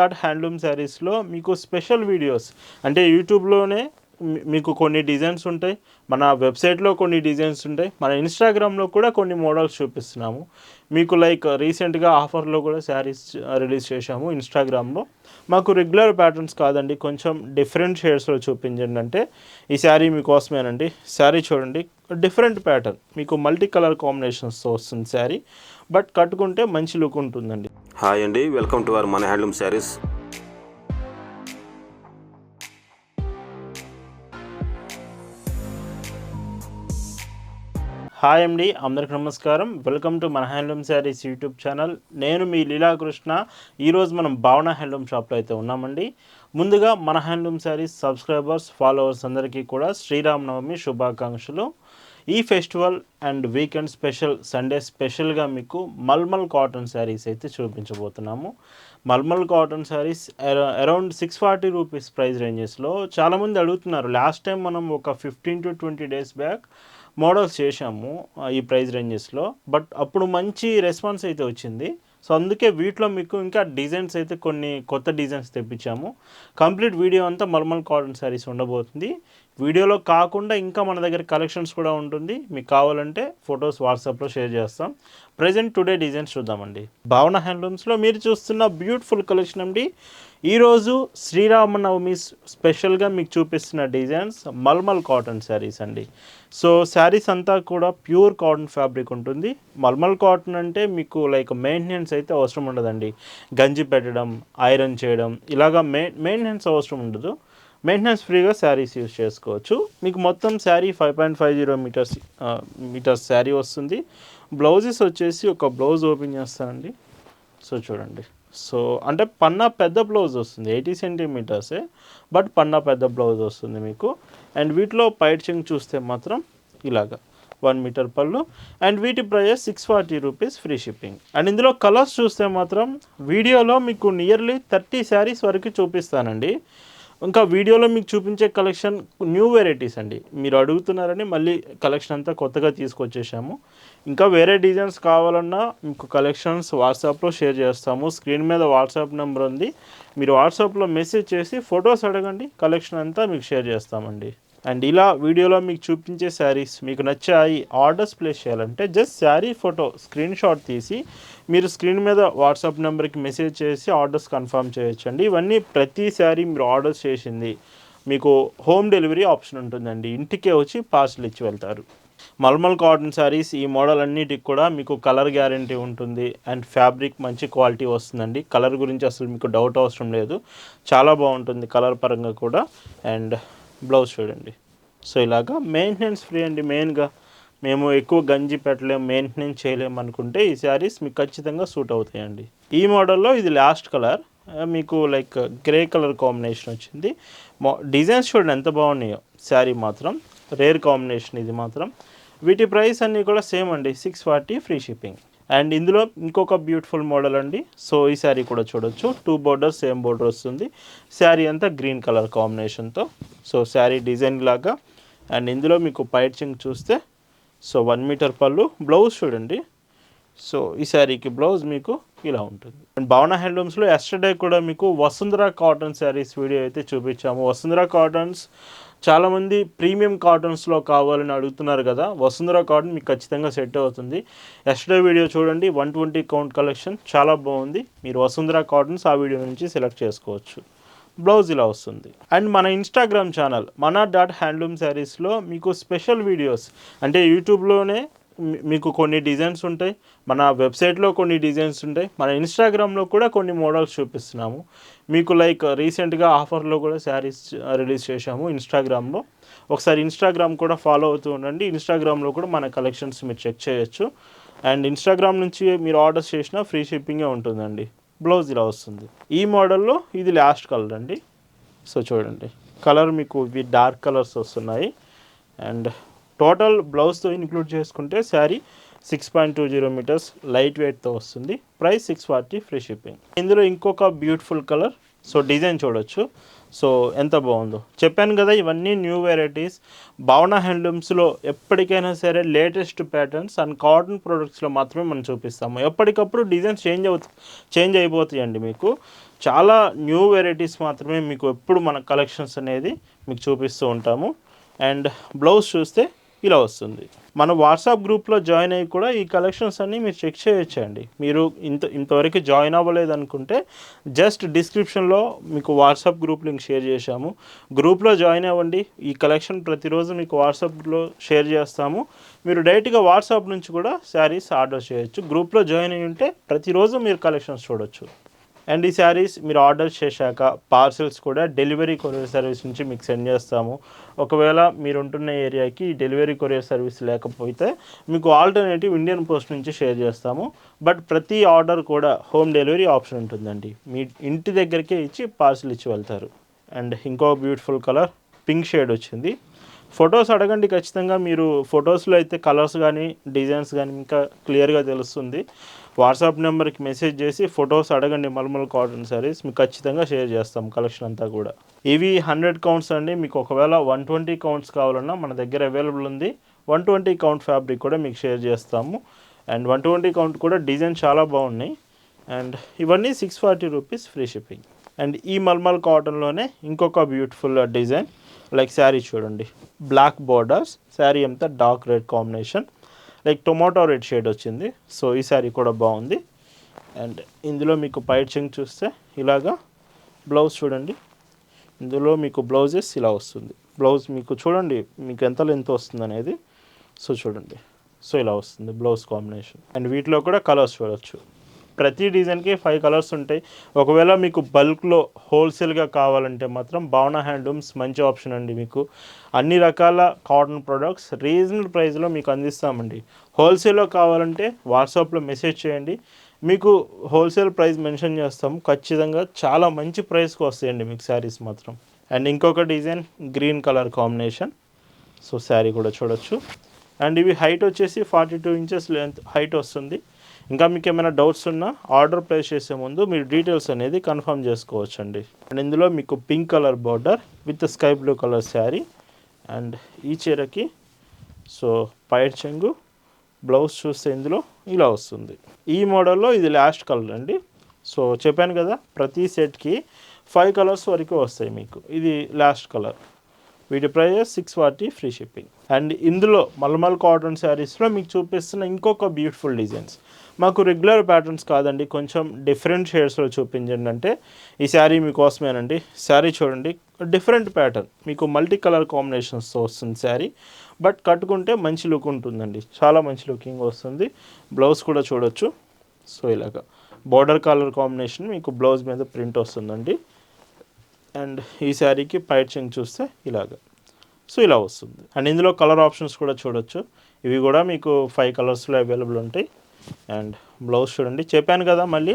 Dot handloom శారీస్లో మీకు special videos అంటే యూట్యూబ్లోనే మీకు కొన్ని డిజైన్స్ ఉంటాయి మన వెబ్సైట్లో కొన్ని డిజైన్స్ ఉంటాయి మన ఇన్స్టాగ్రామ్లో కూడా కొన్ని మోడల్స్ చూపిస్తున్నాము. మీకు లైక్ రీసెంట్గా ఆఫర్లో కూడా శారీస్ రిలీజ్ చేశాము ఇన్స్టాగ్రామ్లో. మాకు రెగ్యులర్ ప్యాటర్న్స్ కాదండి కొంచెం డిఫరెంట్ షేడ్స్లో చూపించండి అంటే ఈ శారీ మీకోసమేనండి. శారీ చూడండి డిఫరెంట్ ప్యాటర్న్ మీకు మల్టీ కలర్ కాంబినేషన్స్తో వస్తుంది శారీ బట్ కట్టుకుంటే మంచి లుక్ ఉంటుందండి. హాయ్ అండి వెల్కమ్ టు అవర్ మన హ్యాండ్లూమ్ శారీస్. హాయ్ అండి అందరికి నమస్కారం. వెల్కమ్ టు మన హ్యాండ్లూమ్ శారీస్ యూట్యూబ్ ఛానల్. నేను మీ లీలాకృష్ణ. ఈరోజు మనం భావన హ్యాండ్లూమ్ షాప్లో అయితే ఉన్నామండి. ముందుగా మన హ్యాండ్లూమ్ శారీస్ సబ్స్క్రైబర్స్ ఫాలోవర్స్ అందరికీ కూడా శ్రీరామనవమి శుభాకాంక్షలు. ఈ festival and weekend special Sunday స్పెషల్గా మీకు మల్మల్ కాటన్ శారీస్ అయితే చూపించబోతున్నాము. Mulmul cotton sarees around six forty rupees price రేంజెస్లో చాలామంది అడుగుతున్నారు. లాస్ట్ టైం మనం ఒక fifteen to twenty days back models చేశాము ఈ ప్రైస్ రేంజెస్లో. బట్ అప్పుడు మంచి రెస్పాన్స్ అయితే వచ్చింది. సో అందుకే వీటిలో మీకు ఇంకా డిజైన్స్ అయితే కొన్ని కొత్త డిజైన్స్ తెప్పించాము. కంప్లీట్ వీడియో అంతా మల్మల్ కాటన్ శారీస్ ఉండబోతుంది. వీడియోలో కాకుండా ఇంకా మన దగ్గర కలెక్షన్స్ కూడా ఉంటుంది. మీకు కావాలంటే ఫొటోస్ వాట్సాప్లో షేర్ చేస్తాం. ప్రజెంట్ టుడే డిజైన్స్ చూద్దామండి. భావన హ్యాండ్లూమ్స్లో మీరు చూస్తున్న బ్యూటిఫుల్ కలెక్షన్ అండి. ఈరోజు శ్రీరామనవమి స్పెషల్గా మీకు చూపిస్తున్న డిజైన్స్ మల్మల్ కాటన్ శారీస్ అండి. సో శారీస్ అంతా కూడా ప్యూర్ కాటన్ ఫ్యాబ్రిక్ ఉంటుంది. మల్మల్ కాటన్ అంటే మీకు లైక్ మెయింటెనెన్స్ అయితే అవసరం ఉండదండి. గంజి పెట్టడం ఐరన్ చేయడం ఇలాగా మె మెయింటెనెన్స్ అవసరం ఉండదు. మెయింటెనెన్స్ ఫ్రీగా శారీస్ యూజ్ చేసుకోవచ్చు. మీకు మొత్తం saree five point five zero metres metres saree వస్తుంది. బ్లౌజెస్ వచ్చేసి ఒక బ్లౌజ్ ఓపెన్ చేస్తానండి. సో చూడండి. సో అంటే పన్నా పెద్ద బ్లౌజ్ వస్తుంది ఎయిటీ సెంటీమీటర్సే బట్ పన్నా పెద్ద బ్లౌజ్ వస్తుంది మీకు. అండ్ వీటిలో పైట్ చెంగ్ చూస్తే మాత్రం ఇలాగా వన్ మీటర్ పళ్ళు. అండ్ వీటి price six forty rupees free shipping. And ఇందులో కలర్స్ చూస్తే మాత్రం వీడియోలో మీకు నియర్లీ థర్టీ శారీస్ వరకు చూపిస్తానండి. ఇంకా వీడియోలో మీకు చూపించే కలెక్షన్ న్యూ వెరైటీస్ అండి. మీరు అడుగుతున్నారని మళ్ళీ కలెక్షన్ అంతా కొత్తగా తీసుకొచ్చేసాము. ఇంకా వేరే డిజైన్స్ కావాలన్నా మీకు కలెక్షన్స్ వాట్సాప్లో షేర్ చేస్తాము. స్క్రీన్ మీద వాట్సాప్ నెంబర్ ఉంది. మీరు వాట్సాప్లో మెసేజ్ చేసి ఫొటోస్ అడగండి. కలెక్షన్ అంతా మీకు షేర్ చేస్తామండి. అండ్ ఇలా వీడియోలో మీకు చూపించే శారీస్ మీకు నచ్చాయి ఆర్డర్స్ ప్లేస్ చేయాలంటే just saree photo screen shot తీసి మీరు స్క్రీన్ మీద వాట్సాప్ నెంబర్కి మెసేజ్ చేసి ఆర్డర్స్ కన్ఫర్మ్ చేయొచ్చండి. ఇవన్నీ ప్రతి శారీ మీరు ఆర్డర్స్ చేసింది మీకు హోమ్ డెలివరీ ఆప్షన్ ఉంటుందండి. ఇంటికే వచ్చి పార్సల్ ఇచ్చి వెళ్తారు. మల్మల్ కాటన్ శారీస్ ఈ మోడల్ అన్నిటికి కూడా మీకు కలర్ గ్యారంటీ ఉంటుంది అండ్ ఫ్యాబ్రిక్ మంచి క్వాలిటీ వస్తుందండి. కలర్ గురించి అసలు మీకు డౌట్ అవసరం లేదు. చాలా బాగుంటుంది కలర్ పరంగా కూడా. అండ్ బ్లౌజ్ చూడండి. సో ఇలాగా మెయింటెనెన్స్ ఫ్రీ అండి. మెయిన్గా మేము ఎక్కువ గంజి పెట్టలేము మెయింటెనెన్స్ చేయలేము అనుకుంటే ఈ శారీస్ మీకు ఖచ్చితంగా సూట్ అవుతాయండి. ఈ మోడల్లో ఇది లాస్ట్ కలర్ మీకు లైక్ గ్రే కలర్ కాంబినేషన్ వచ్చింది. డిజైన్స్ చూడండి ఎంత బాగున్నాయో. శారీ మాత్రం రేర్ కాంబినేషన్ ఇది మాత్రం. వీటి ప్రైస్ అన్నీ కూడా సేమ్ అండి. Six forty free shipping and ఇందులో ఇంకొక బ్యూటిఫుల్ మోడల్ అండి. సో ఈ శారీ కూడా చూడొచ్చు. టూ బోర్డర్ సేమ్ బోర్డర్ వస్తుంది. శారీ అంతా గ్రీన్ కలర్ కాంబినేషన్తో సో శారీ డిజైన్ లాగా. అండ్ ఇందులో మీకు పైచింగ్ చూస్తే సో వన్ మీటర్ పళ్ళు. బ్లౌజ్ చూడండి. సో ఈ శారీకి బ్లౌజ్ మీకు ఇలా ఉంటుంది. అండ్ భావన హ్యాండ్లూమ్స్లో ఎస్టర్డే కూడా మీకు వసుంధర కాటన్ శారీస్ వీడియో అయితే చూపించాము. వసుంధర కాటన్స్ చాలామంది ప్రీమియం కాటన్స్లో కావాలని అడుగుతున్నారు కదా వసుంధర కాటన్ మీకు ఖచ్చితంగా సెట్ అవుతుంది. ఎస్టర్డే వీడియో చూడండి వన్ ట్వంటీ కౌంట్ కలెక్షన్ చాలా బాగుంది. మీరు వసుంధర కాటన్స్ ఆ వీడియో నుంచి సెలెక్ట్ చేసుకోవచ్చు. బ్లౌజ్ ఇలా వస్తుంది. అండ్ మన ఇన్స్టాగ్రామ్ ఛానల్ మన డాట్ హ్యాండ్లూమ్ శారీస్లో మీకు స్పెషల్ వీడియోస్ అంటే యూట్యూబ్లోనే మీకు కొన్ని డిజైన్స్ ఉంటాయి. మన వెబ్సైట్లో కొన్ని డిజైన్స్ ఉంటాయి. మన ఇన్స్టాగ్రామ్లో కూడా కొన్ని మోడల్స్ చూపిస్తున్నాము. మీకు లైక్ రీసెంట్గా ఆఫర్లో కూడా శారీస్ రిలీజ్ చేశాము ఇన్స్టాగ్రామ్లో. ఒకసారి ఇన్స్టాగ్రామ్ కూడా ఫాలో అవుతూ ఉండండి. ఇన్స్టాగ్రామ్లో కూడా మన కలెక్షన్స్ మీరు చెక్ చేయొచ్చు. అండ్ ఇన్స్టాగ్రామ్ నుంచి మీరు ఆర్డర్స్ చేసినా ఫ్రీ షిప్పింగే ఉంటుందండి. బ్లౌజ్ ఇలా వస్తుంది. ఈ మోడల్లో ఇది లాస్ట్ కలర్ అండి. సో చూడండి. కలర్ మీకు ఇవి డార్క్ కలర్స్ వస్తున్నాయి. అండ్ టోటల్ బ్లౌజ్తో ఇంక్లూడ్ చేసుకుంటే saree six point two zero metres light వెయిట్తో వస్తుంది. Price six forty free shipping ఇందులో ఇంకొక బ్యూటిఫుల్ కలర్ సో డిజైన్ చూడొచ్చు. సో ఎంత బాగుందో. చెప్పాను కదా ఇవన్నీ న్యూ వెరైటీస్ భావన హ్యాండ్లూమ్స్లో ఎప్పటికైనా సరే లేటెస్ట్ ప్యాటర్న్స్ అండ్ కాటన్ ప్రొడక్ట్స్లో మాత్రమే మనం చూపిస్తాము. ఎప్పటికప్పుడు డిజైన్స్ చేంజ్ అవుతు చేంజ్ అయిపోతాయండి మీకు. చాలా న్యూ వెరైటీస్ మాత్రమే మీకు ఎప్పుడు మన కలెక్షన్స్ అనేది మీకు చూపిస్తూ ఉంటాము. అండ్ బ్లౌజ్ చూస్తే ఇలా వస్తుంది. మన వాట్సాప్ గ్రూప్లో జాయిన్ అయ్యి కూడా ఈ కలెక్షన్స్ అన్నీ మీరు చెక్ చేయొచ్చండి. మీరు ఇంత ఇంతవరకు జాయిన్ అవ్వలేదు అనుకుంటే జస్ట్ డిస్క్రిప్షన్లో మీకు వాట్సాప్ గ్రూప్ లింక్ షేర్ చేశాము. గ్రూప్లో జాయిన్ అవ్వండి. ఈ కలెక్షన్ ప్రతిరోజు మీకు వాట్సాప్లో షేర్ చేస్తాము. మీరు డైరెక్ట్గా వాట్సాప్ నుంచి కూడా శారీస్ ఆర్డర్ చేయొచ్చు. గ్రూప్లో జాయిన్ అయ్యి ఉంటే ప్రతిరోజు మీరు కలెక్షన్స్ చూడొచ్చు. అండ్ ఈ శారీస్ మీరు ఆర్డర్ చేశాక పార్సెల్స్ కూడా డెలివరీ కొరియర్ సర్వీస్ నుంచి మీకు సెండ్ చేస్తాము. ఒకవేళ మీరు ఉంటున్న ఏరియాకి డెలివరీ కొరియర్ సర్వీస్ లేకపోతే మీకు ఆల్టర్నేటివ్ ఇండియన్ పోస్ట్ నుంచి షేర్ చేస్తాము. బట్ ప్రతి ఆర్డర్ కూడా హోమ్ డెలివరీ ఆప్షన్ ఉంటుందండి. మీ ఇంటి దగ్గరికే ఇచ్చి పార్సెల్ ఇచ్చి వెళ్తారు. అండ్ ఇంకో బ్యూటిఫుల్ కలర్ పింక్ షేడ్ వచ్చింది. ఫొటోస్ అడగండి ఖచ్చితంగా. మీరు ఫొటోస్లో అయితే కలర్స్ కానీ డిజైన్స్ కానీ ఇంకా క్లియర్గా తెలుస్తుంది. వాట్సాప్ నెంబర్కి మెసేజ్ చేసి ఫొటోస్ అడగండి మల్మల్ కాటన్ సారీస్. మీకు ఖచ్చితంగా షేర్ చేస్తాం కలెక్షన్ అంతా కూడా. ఇవి హండ్రెడ్ కౌంట్స్ అండి. మీకు ఒకవేళ వన్ ట్వంటీ కౌంట్స్ కావాలన్నా మన దగ్గర అవైలబుల్ ఉంది. వన్ ట్వంటీ కౌంట్ ఫ్యాబ్రిక్ కూడా మీకు షేర్ చేస్తాము. అండ్ వన్ ట్వంటీ కౌంట్ కూడా డిజైన్ చాలా బాగున్నాయి. అండ్ ఇవన్నీ six forty rupees free shipping. And ఈ మల్మల్ కాటన్లోనే ఇంకొక బ్యూటిఫుల్ డిజైన్. లైక్ శారీ చూడండి. బ్లాక్ బార్డర్స్ శారీ అంతా dark red combination like tomato red shade వచ్చింది. సో ఈ శారీ కూడా బాగుంది. అండ్ ఇందులో మీకు పైట్ చూస్తే ఇలాగా బ్లౌజ్ చూడండి. ఇందులో మీకు బ్లౌజెస్ ఇలా వస్తుంది. బ్లౌజ్ మీకు చూడండి మీకు ఎంత లెంత్ వస్తుంది అనేది. సో చూడండి. సో ఇలా వస్తుంది బ్లౌజ్ కాంబినేషన్ అండ్ వీటిలో కూడా కలర్స్ చూడవచ్చు ప్రతి డిజైన్కి ఫైవ్ కలర్స్ ఉంటాయి. ఒకవేళ మీకు బల్క్లో హోల్సేల్గా కావాలంటే మాత్రం భావన హ్యాండ్లూమ్స్ మంచి ఆప్షన్ అండి మీకు. అన్ని రకాల కాటన్ ప్రొడక్ట్స్ రీజనబుల్ ప్రైస్లో మీకు అందిస్తామండి. హోల్సేల్లో కావాలంటే వాట్సాప్లో మెసేజ్ చేయండి. మీకు హోల్సేల్ ప్రైస్ మెన్షన్ చేస్తాం. ఖచ్చితంగా చాలా మంచి ప్రైస్కి వస్తాయండి మీకు శారీస్ మాత్రం. అండ్ ఇంకొక design green colour combination. So saree కూడా చూడొచ్చు. అండ్ ఇవి హైట్ వచ్చేసి forty two inches length height వస్తుంది. ఇంకా మీకు ఏమైనా డౌట్స్ ఉన్నా ఆర్డర్ ప్లేస్ చేసే ముందు మీరు డీటెయిల్స్ అనేది కన్ఫర్మ్ చేసుకోవచ్చు అండి అండ్ ఇందులో మీకు pink colour border with sky blue colour saree and ఈ చీరకి సో పైర్ చెంగు బ్లౌజ్ చూస్తే ఇందులో ఇలా వస్తుంది. ఈ మోడల్లో ఇది లాస్ట్ కలర్ అండి. సో చెప్పాను కదా ప్రతి సెట్కి ఫైవ్ కలర్స్ వరకు వస్తాయి మీకు. ఇది లాస్ట్ కలర్ వీటి prices six forty free shipping and ఇందులో మల్మల్ కాటన్ శారీస్లో మీకు చూపిస్తున్న ఇంకొక బ్యూటిఫుల్ డిజైన్స్ మాకు రెగ్యులర్ ప్యాటర్న్స్ కాదండి. కొంచెం డిఫరెంట్ షేడ్స్లో చూపించండి అంటే ఈ శారీ మీకోసమేనండి. శారీ చూడండి డిఫరెంట్ ప్యాటర్న్ మీకు మల్టీ కలర్ కాంబినేషన్స్తో వస్తుంది శారీ. బట్ కట్టుకుంటే మంచి లుక్ ఉంటుందండి. చాలా మంచి లుకింగ్ వస్తుంది. బ్లౌజ్ కూడా చూడొచ్చు. సో ఇలాగా. బార్డర్ కలర్ కాంబినేషన్ మీకు బ్లౌజ్ మీద ప్రింట్ వస్తుందండి. అండ్ ఈ శారీకి పైట్ చెంగ్ చూస్తే ఇలాగ. సో ఇలా వస్తుంది. అండ్ ఇందులో కలర్ ఆప్షన్స్ కూడా చూడొచ్చు. ఇవి కూడా మీకు ఫైవ్ కలర్స్లో అవైలబుల్ ఉంటాయి. అండ్ బ్లౌజ్ చూడండి. చెప్పాను కదా మళ్ళీ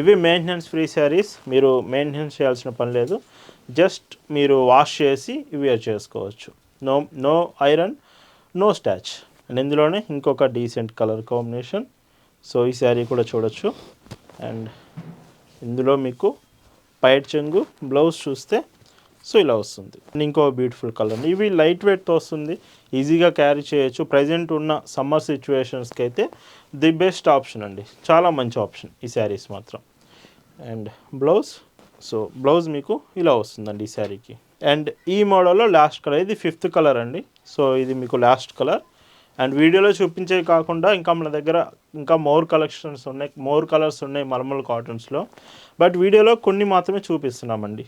ఇవి మెయింటెనెన్స్ ఫ్రీ శారీస్ మీరు మెయింటెనెన్స్ చేయాల్సిన పని లేదు. జస్ట్ మీరు వాష్ చేసి వేర్ చేసుకోవచ్చు. No no iron no starch and ఇందులోనే ఇంకొక డీసెంట్ కలర్ కాంబినేషన్ సో ఈ శారీ కూడా చూడొచ్చు. అండ్ ఇందులో మీకు పైట్ చెంగు బ్లౌజ్ చూస్తే సో ఇలా వస్తుంది. ఇంకో బ్యూటిఫుల్ కలర్ ఇవి లైట్ వెయిట్తో వస్తుంది. ఈజీగా క్యారీ చేయొచ్చు. ప్రజెంట్ ఉన్న సమ్మర్ సిచ్యువేషన్స్కి అయితే ది బెస్ట్ ఆప్షన్ అండి. చాలా మంచి ఆప్షన్ ఈ శారీస్ మాత్రం. అండ్ బ్లౌజ్ సో బ్లౌజ్ మీకు ఇలా వస్తుందండి ఈ శారీకి అండ్ ఈ మోడల్లో లాస్ట్ కలర్ ఇది ఫిఫ్త్ కలర్ అండి. సో ఇది మీకు లాస్ట్ కలర్ అండ్ వీడియోలో చూపించే కాకుండా ఇంకా మన దగ్గర ఇంకా మోర్ కలెక్షన్స్ ఉన్నాయి. మోర్ కలర్స్ ఉన్నాయి మర్మల్ కాటన్స్లో బట్ వీడియోలో కొన్ని మాత్రమే చూపిస్తున్నామండి.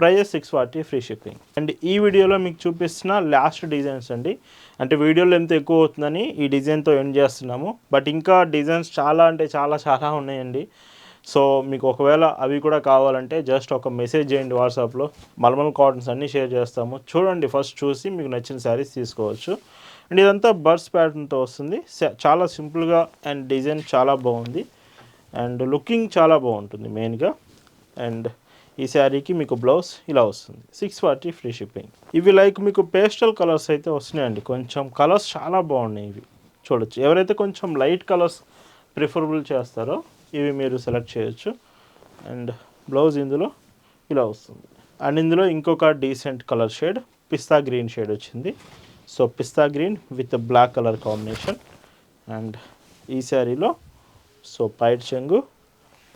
Prices six forty free shipping and ఈ వీడియోలో మీకు చూపిస్తున్న లాస్ట్ డిజైన్స్ అండి. అంటే వీడియోలో ఎంత ఎక్కువ అవుతుందని ఈ డిజైన్తో ఎండ్ చేస్తున్నాము. బట్ ఇంకా డిజైన్స్ చాలా అంటే చాలా చాలా ఉన్నాయండి. సో మీకు ఒకవేళ అవి కూడా కావాలంటే జస్ట్ ఒక మెసేజ్ చేయండి వాట్సాప్లో మల్మల్ కాటన్స్ అన్నీ షేర్ చేస్తాము. చూడండి ఫస్ట్ చూసి మీకు నచ్చిన శారీస్ తీసుకోవచ్చు. అండ్ ఇదంతా బర్డ్స్ ప్యాటర్న్తో వస్తుంది. చాలా సింపుల్గా అండ్ డిజైన్ చాలా బాగుంది. అండ్ లుకింగ్ చాలా బాగుంటుంది మెయిన్గా అండ్ ఈ శారీకి మీకు బ్లౌజ్ ఇలా వస్తుంది. సిక్స్ ఫార్టీ ఫ్రీ షిప్పింగ్ ఇవి లైక్ మీకు పేస్టల్ కలర్స్ అయితే వస్తున్నాయండి. కొంచెం కలర్స్ చాలా బాగున్నాయి ఇవి. చూడొచ్చు. ఎవరైతే కొంచెం లైట్ కలర్స్ ప్రిఫరబుల్ చేస్తారో ఇవి మీరు సెలెక్ట్ చేయొచ్చు. అండ్ బ్లౌజ్ ఇందులో ఇలా వస్తుంది. అండ్ ఇందులో ఇంకొక decent colour shade pista green shade వచ్చింది. So pista green with black colour combination and ఈ శారీలో సో పైట్ చెంగు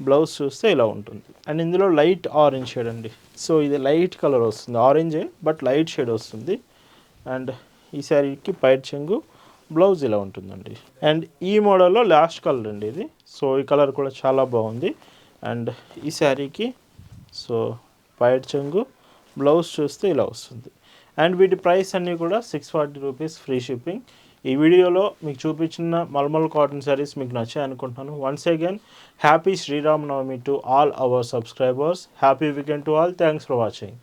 బ్లౌజ్ చూస్తే ఇలా ఉంటుంది. అండ్ ఇందులో లైట్ ఆరెంజ్ షేడ్ అండి. సో ఇది లైట్ కలర్ వస్తుంది. ఆరెంజే బట్ లైట్ షేడ్ వస్తుంది. అండ్ ఈ శారీకి పైట్ చెంగు బ్లౌజ్ ఇలా ఉంటుందండి. అండ్ ఈ మోడల్లో లాస్ట్ కలర్ అండి ఇది. సో ఈ కలర్ కూడా చాలా బాగుంది. అండ్ ఈ శారీకి సో పైట్ చెంగు బ్లౌజ్ చూస్తే ఇలా వస్తుంది. అండ్ వీటి ప్రైస్ అన్నీ కూడా six forty rupees free shipping ఈ వీడియోలో మీకు చూపించిన మల్మల్ కాటన్ శారీస్ మీకు నచ్చాయి అనుకుంటున్నాను. Once again happy Sriram Navami to all our subscribers happy weekend to all thanks for watching